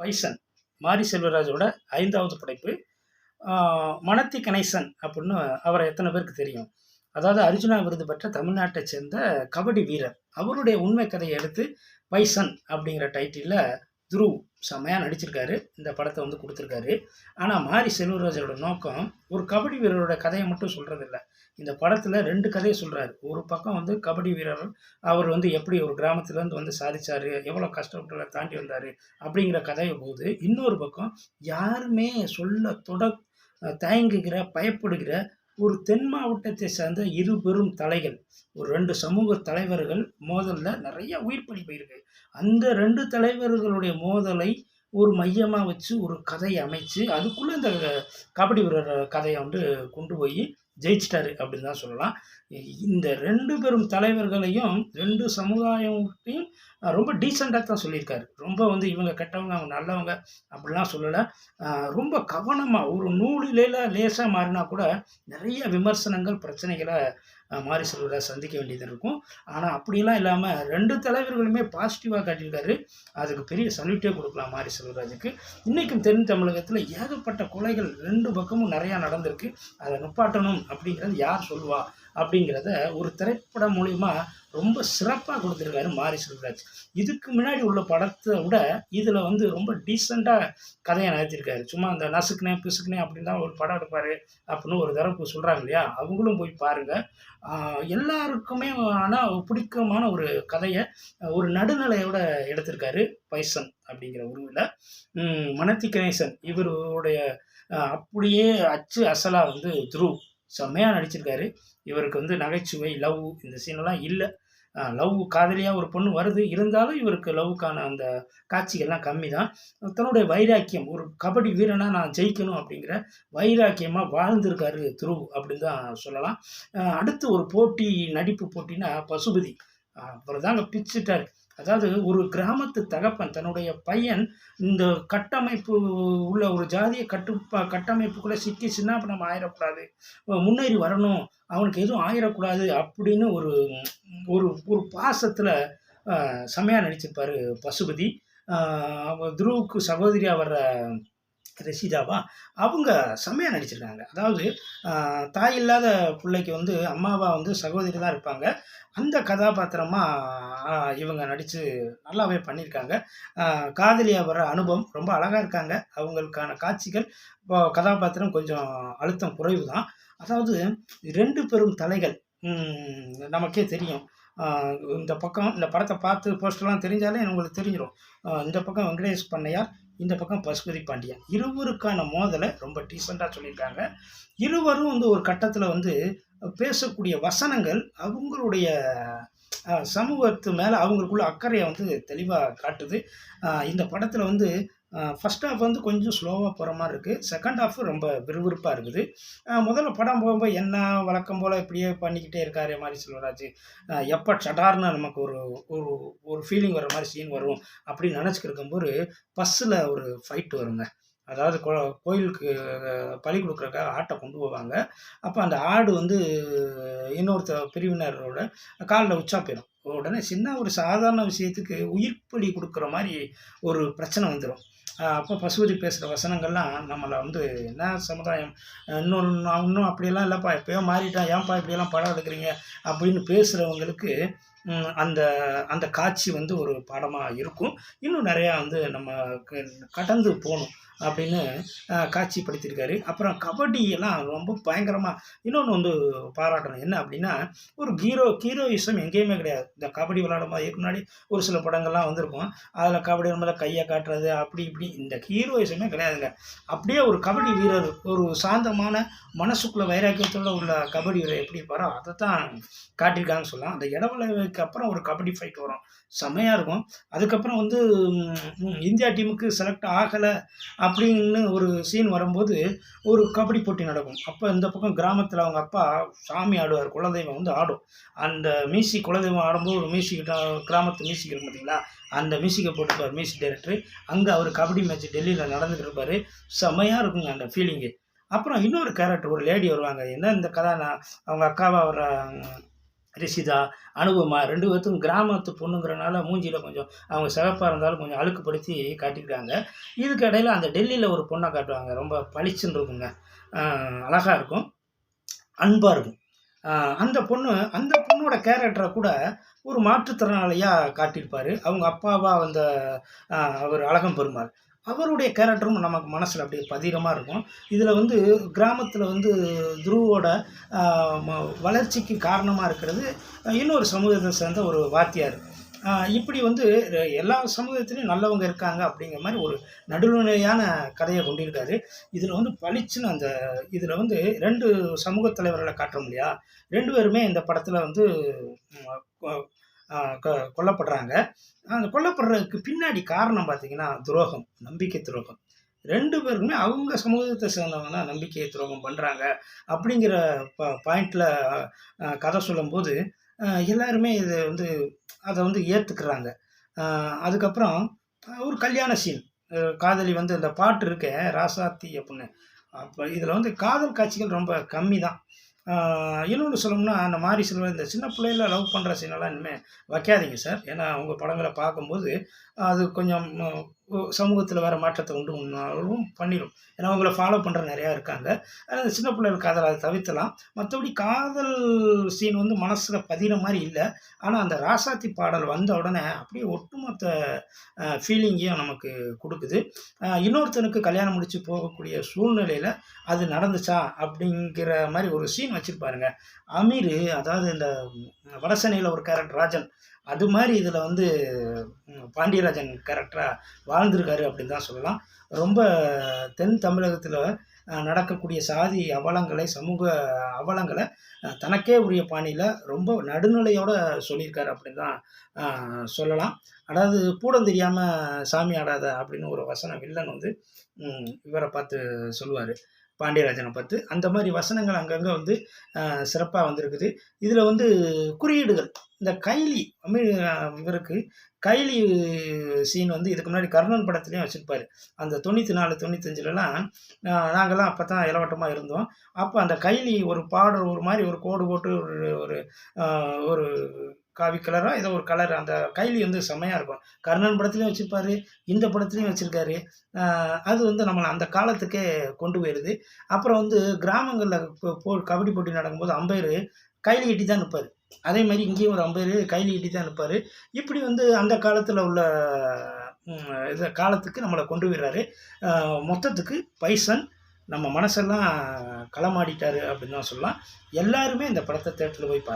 Bison மாரி செல்வராஜோட ஐந்தாவது படைப்பு. மணத்தி கணேசன் அப்படின்னு அவரை எத்தனை பேருக்கு தெரியும்? அதாவது அர்ஜுனா விருது பெற்ற தமிழ்நாட்டை சேர்ந்த கபடி வீரர். அவருடைய உண்மை கதையை எடுத்து பைசன் அப்படிங்கிற டைட்டிலில் துருவ் செம்மையாக நடிச்சிருக்காரு. இந்த படத்தை வந்து கொடுத்துருக்காரு. ஆனால் மாரி செல்வராஜோட நோக்கம் ஒரு கபடி வீரரோட கதையை மட்டும் சொல்கிறதில்ல இந்த படத்தில் ரெண்டு கதையை சொல்கிறாரு ஒரு பக்கம் வந்து கபடி வீரர் அவர் வந்து எப்படி ஒரு கிராமத்துலேருந்து வந்து சாதிச்சார் எவ்வளோ கஷ்டப்பட்டு தாண்டி வந்தார் அப்படிங்கிற கதையை போது இன்னொரு பக்கம் யாருமே சொல்ல தொட தயங்குகிற பயப்படுகிற ஒரு தென் மாவட்டத்தை சேர்ந்த இரு பெரும் தலைகள் ஒரு ரெண்டு சமூக தலைவர்கள் மோதலில் நிறைய உயிர் பலி போயிருக்கு. அந்த ரெண்டு தலைவர்களுடைய மோதலை ஒரு மையமாக வச்சு ஒரு கதையை அமைச்சு அதுக்குள்ளே இந்த கபடி வீரர் கதையை வந்து கொண்டு போய் ஜெயிச்சிட்டாரு அப்படின்னு தான் சொல்லலாம். இந்த ரெண்டு பெரும் தலைவர்களையும் ரெண்டு சமுதாயத்தையும் ரொம்ப டீசெண்டாக தான் சொல்லியிருக்காரு. ரொம்ப வந்து இவங்க கெட்டவங்க அவங்க நல்லவங்க அப்படிலாம் சொல்லலை. ரொம்ப கவனமாக ஒரு நூலிலேல லேசாக மாறினா கூட நிறைய விமர்சனங்கள் பிரச்சனைகளை மாறி மாரி சந்திக்க வேண்டியது இருக்கும். ஆனால் அப்படிலாம் இல்லாமல் ரெண்டு தலைவர்களுமே பாசிட்டிவாக காட்டியிருக்காரு. அதுக்கு பெரிய சல்யூட்டே கொடுக்கலாம் மாரி செல்வராஜுக்கு இன்றைக்கும் தென் தமிழகத்தில் ஏகப்பட்ட கொலைகள் ரெண்டு பக்கமும் நிறையா நடந்திருக்கு. அதை நுப்பாட்டணும் அப்படிங்கிறது யார் சொல்லுவா? அப்படிங்கிறத ஒரு திரைப்படம் மூலிமா ரொம்ப சிறப்பாக கொடுத்துருக்காரு மாரி செல்வராஜ். இதுக்கு முன்னாடி உள்ள படத்தை விட இதில் வந்து ரொம்ப டீசெண்டாக கதையை நகர்த்திருக்காரு சும்மா அந்த நசுக்குனே பிசுக்குனே அப்படின்னு தான் ஒரு படம் எடுப்பார் அப்படின்னு ஒரு தரப்பு சொல்கிறாங்க இல்லையா? அவங்களும் போய் பாருங்கள் எல்லாருக்குமே ஆனால் பிடிக்கமான ஒரு கதையை ஒரு நடுநிலையோட எடுத்திருக்காரு பைசன் அப்படிங்கிற உருவில் மனத்தி கணேசன் இவருடைய அப்படியே அச்சு அசலாக வந்து துருவ். செம்மையாக நடிச்சிருக்காரு. இவருக்கு வந்து நகைச்சுவை லவ் இந்த சீனெல்லாம் இல்லை. லவ் காதலியாக ஒரு பொண்ணு வருது. இருந்தாலும் இவருக்கு லவ்வுக்கான அந்த காட்சிகள்லாம் கம்மி தான் தன்னுடைய வைராக்கியம் ஒரு கபடி வீரனாக நான் ஜெயிக்கணும் அப்படிங்கிற வைராக்கியமாக வாழ்ந்திருக்காரு துருவ் அப்படின்னு தான் சொல்லலாம். அடுத்து ஒரு போட்டி நடிப்பு போட்டின்னா பசுபதி. அப்புறம் தாங்க பிச்சுட்டார். அதாவது ஒரு கிராமத்து தகப்பன் தன்னுடைய பையன் இந்த கட்டமைப்பு உள்ள ஒரு ஜாதிய கட்டுப்பா கட்டமைப்புக்குள்ளே சிக்கி நம்ம ஆயிடக்கூடாது. முன்னேறி வரணும். அவனுக்கு எதுவும் ஆயிடக்கூடாது அப்படின்னு ஒரு ஒரு ஒரு பாசத்தில் செம்மையாக நடிச்சிருப்பார் பசுபதி. ஆஹ் துருவுக்கு சகோதரியாக வர்ற ரஷிதாவா? அவங்க செம்மையாக நடிச்சிருக்காங்க. அதாவது தாய் இல்லாத பிள்ளைக்கு வந்து அம்மாவா வந்து சகோதரி தான் இருப்பாங்க. அந்த கதாபாத்திரமாக இவங்க நடித்து நல்லாவே பண்ணியிருக்காங்க காதலியாக வர அனுபவம் ரொம்ப அழகாக இருக்காங்க. அவங்களுக்கான காட்சிகள் இப்போ கதாபாத்திரம் கொஞ்சம் அழுத்தம் குறைவு தான் அதாவது ரெண்டு பெரும் தலைகள் நமக்கே தெரியும். இந்த பக்கம் இந்த படத்தை பார்த்து போஸ்டர்லாம் தெரிஞ்சாலே உங்களுக்கு தெரிஞ்சிடும் இந்த பக்கம் வெங்கடேஷ் பண்ணையார் இந்த பக்கம் பசுபதி பாண்டியன். இருவருக்கான மோதலை ரொம்ப டீசெண்டாக சொல்லியிருக்காங்க. இருவரும் வந்து ஒரு கட்டத்தில் வந்து பேசக்கூடிய வசனங்கள் அவங்களுடைய சமூகத்து மேலே அவங்களுக்குள்ள அக்கறையை வந்து தெளிவாக காட்டுது. இந்த படத்தில் வந்து ஃபர்ஸ்ட் ஹாஃப் வந்து கொஞ்சம் ஸ்லோவாக போகிற மாதிரி இருக்குது செகண்ட் ஹாஃப் ரொம்ப விறுவிறுப்பாக இருக்குது. முதல்ல படம் போகும்போது என்ன வழக்கம் போல் இப்படியே பண்ணிக்கிட்டே இருக்காரு மாதிரி செல்வராஜ் எப்போ சடார்னு நமக்கு ஒரு ஒரு ஒரு ஃபீலிங் வர மாதிரி சீன் வரும் அப்படின்னு நினச்சிக்கிருக்கும்போது பஸ்ஸில் ஒரு ஃபைட் வருங்க. அதாவது கோ கோயிலுக்கு அஹ், பலி கொடுக்குறக்காக ஆட்டை கொண்டு போவாங்க. அப்போ அந்த ஆடு வந்து இன்னொருத்த பிரிவினரோட காலில் உச்சா போயிடும் உடனே சின்ன ஒரு சாதாரண விஷயத்துக்கு உயிர் பலி கொடுக்குற மாதிரி ஒரு பிரச்சனை வந்துடும் அப்போ பசுபதி பேசுகிற வசனங்கள்லாம் நம்மளை வந்து என்ன சமுதாயம்? இன்னொன்று நான் இன்னும் அப்படியெல்லாம் இல்லைப்பா எப்பயோ மாறிட்டான் ஏன்ப்பா இப்படியெல்லாம் படம் எடுக்கிறீங்க? அப்படின்னு பேசுகிறவங்களுக்கு அந்த அந்த காட்சி வந்து ஒரு பாடமாக இருக்கும். இன்னும் நிறையா வந்து நம்ம கடந்து போகணும் அப்படின்னு காட்சிப்படுத்தியிருக்காரு அப்புறம் கபடி எல்லாம் ரொம்ப பயங்கரமாக இன்னொன்று வந்து பாராட்டணும். என்ன அப்படின்னா ஒரு ஹீரோ ஹீரோயிசம் எங்கேயுமே கிடையாது. இந்த கபடி விளையாடும் போது முன்னாடி ஒரு சில படங்கள்லாம் வந்திருக்கும். அதில் கபடி மேலே கையை காட்டுறது அப்படி இப்படி இந்த ஹீரோயிசமே கிடையாதுங்க. அப்படியே ஒரு கபடி வீரர் ஒரு சாந்தமான மனசுக்குள்ள வைராக்கியத்தோட உள்ள கபடி வீரர் எப்படி பாரோ அதை தான் காட்டியிருக்காங்கன்னு சொல்லலாம். அந்த இடவளைவுக்கு அப்புறம் ஒரு கபடி ஃபைட் வரும். செம்மையாக இருக்கும். அதுக்கப்புறம் வந்து இந்தியா டீமுக்கு செலக்ட் ஆகலை அப்படின்னு ஒரு சீன் வரும்போது ஒரு கபடி போட்டி நடக்கும். அப்போ இந்த பக்கம் கிராமத்தில் அவங்க அப்பா சாமி ஆடுவார் குலதெய்வம் வந்து ஆடும். அந்த மியூசிக் குலதெய்வம் ஆடும்போது ஒரு மியூசிக் கிராமத்து மியூசிக் இருக்கும் பார்த்தீங்களா அந்த மியூசிக்கை போட்டுப்பார் மியூசிக் டைரக்டர் அங்கே அவர் கபடி மேட்ச் டெல்லியில் நடந்துகிட்டு இருப்பார். செம்மையாக இருக்குங்க அந்த ஃபீலிங்கு அப்புறம் இன்னொரு கேரக்டர் ஒரு லேடி வருவாங்க. என்ன இந்த கதை நான் அவங்க அக்காவை அவரை ரிஷிதா அனுபமா ரெண்டு பேர்த்துக்கும் கிராமத்து பொண்ணுங்கிறனால மூஞ்சியில் கொஞ்சம் அவங்க சிவப்பாக இருந்தாலும் கொஞ்சம் அழுக்குப்படுத்தி காட்டியிருக்காங்க. இதுக்கு இடையில் அந்த டெல்லியில் ஒரு பொண்ணை காட்டுவாங்க. ரொம்ப பளிச்சுன்னு இருக்குங்க. அழகாக இருக்கும். அன்பாக இருக்கும். அந்த பொண்ணு அந்த பொண்ணோட கேரக்டரை கூட ஒரு மாற்றுத்திறனாளியாக காட்டியிருப்பார். அவங்க அப்பாவாக வந்த அவர் அழகம் பெருமாள். அவருடைய கேரக்டரும் நமக்கு மனசில் அப்படியே பதிகமாக இருக்கும். இதில் வந்து கிராமத்தில் வந்து துருவோட ம- வளர்ச்சிக்கு காரணமாக இருக்கிறது இன்னொரு சமூகத்தை சேர்ந்த ஒரு வாத்தியார். இப்படி வந்து எல்லா சமூகத்திலையும் நல்லவங்க இருக்காங்க அப்படிங்கிற மாதிரி ஒரு நடுநிலையான கதையை கொண்டிருக்காரு. இதில் வந்து பளிச்சுன்னு அந்த இதில் வந்து ரெண்டு சமூக தலைவர்களை காட்ட முடியா ரெண்டு பேருமே இந்த படத்தில் வந்து கொ- கொல்லப்படுறாங்க. அந்த கொல்லப்படுறதுக்கு பின்னாடி காரணம் பார்த்திங்கன்னா துரோகம். நம்பிக்கை துரோகம். ரெண்டு பேருமே அவங்க சமூகத்தை சேர்ந்தவங்க தான் நம்பிக்கை துரோகம் பண்ணுறாங்க அப்படிங்கிற ப பாயிண்டில் கதை சொல்லும்போது எல்லாருமே இது வந்து அதை வந்து ஏற்றுக்கிறாங்க அதுக்கப்புறம் ஒரு கல்யாண சீன் காதலி வந்து இந்த பாட்டு இருக்க ராசாத்தி அப்படின்னு. அப்போ இதில் வந்து காதல் காட்சிகள் ரொம்ப கம்மி தான் இன்னொன்று சொல்லணும்னா அந்த மாதிரி சில இந்த சின்ன பிள்ளையில லவ் பண்ணுற சீனெல்லாம் இனிமேல் வைக்காதீங்க சார். ஏன்னா உங்கள் படங்களை பார்க்கும்போது அது கொஞ்சம் சமூகத்தில் வேறு மாற்றத்தை உண்டு பண்ணாலும் பண்ணிடும் ஏன்னா அவங்கள ஃபாலோ பண்ணுற நிறையா இருக்காங்க. அதனால் சின்ன பிள்ளைகள் காதல் அதை தவிர்த்தலாம். மற்றபடி காதல் சீன் வந்து மனசில் பதிகிற மாதிரி இல்லை. ஆனால் அந்த ராசாத்தி பாடல் வந்த உடனே அப்படியே ஒட்டுமொத்த ஃபீலிங்கையும் நமக்கு கொடுக்குது. இன்னொருத்தனுக்கு கல்யாணம் முடித்து போகக்கூடிய சூழ்நிலையில் அது நடந்துச்சா அப்படிங்கிற மாதிரி ஒரு சீன் வச்சுருப்பாருங்க அமீர் அதாவது இந்த வடசனையில் ஒரு கேரக்டர் ராஜன் அது மாதிரி இதில் வந்து பாண்டியராஜன் கேரக்டராக வாழ்ந்திருக்காரு அப்படின்னு தான் சொல்லலாம். ரொம்ப தென் தமிழகத்தில் நடக்கக்கூடிய சாதி அவலங்களை சமூக அவலங்களை தனக்கே உரிய பாணியில் ரொம்ப நடுநிலையோடு சொல்லியிருக்காரு அப்படின்னு தான் சொல்லலாம். அதாவது பூடம் தெரியாமல் சாமி ஆடாத அப்படின்னு ஒரு வசனம் வில்லன் வந்து இவரை பார்த்து சொல்லுவார். பாண்டியராஜனை பார்த்து அந்த மாதிரி வசனங்கள் அங்கங்கே வந்து சிறப்பாக வந்திருக்குது. இதில் வந்து குறியீடுகள். இந்த கைலி இவருக்கு கைலி சீன் வந்து இதுக்கு முன்னாடி கர்ணன் படத்துலையும் வச்சுருப்பாரு. அந்த தொண்ணூற்றி நாலு தொண்ணூத்தஞ்சுலலாம் நாங்கள்லாம் அப்போ தான் இளவட்டமாக இருந்தோம். அப்போ அந்த கைலி ஒரு பாடல் ஒரு மாதிரி ஒரு கோடு போட்டு ஒரு ஒரு ஒரு காவி கலராக ஏதோ ஒரு கலர். அந்த கைலி வந்து செம்மையாக இருக்கும். கர்ணன் படத்துலையும் வச்சுருப்பாரு இந்த படத்துலையும் வச்சுருக்காரு. அது வந்து நம்மளை அந்த காலத்துக்கே கொண்டு போயிடுது அப்புறம் வந்து கிராமங்களில் போ கபடி போட்டி நடக்கும்போது அம்பையர் கைலி கட்டி தான் நிற்பார் அதே மாதிரி இங்கேயும் ஒரு அம்பையர் கையில் கட்டி தான் இருப்பார் இப்படி வந்து அந்த காலத்தில் உள்ள ம், இது காலத்துக்கு நம்மளை கொண்டு விடுறாரு மொத்தத்துக்கு பைசன் நம்ம மனசெல்லாம் களமாடிட்டாரு அப்படின்னு தான் சொல்லலாம். எல்லாருமே இந்த படத்தை தேட்டரில் போய் பாருங்கள்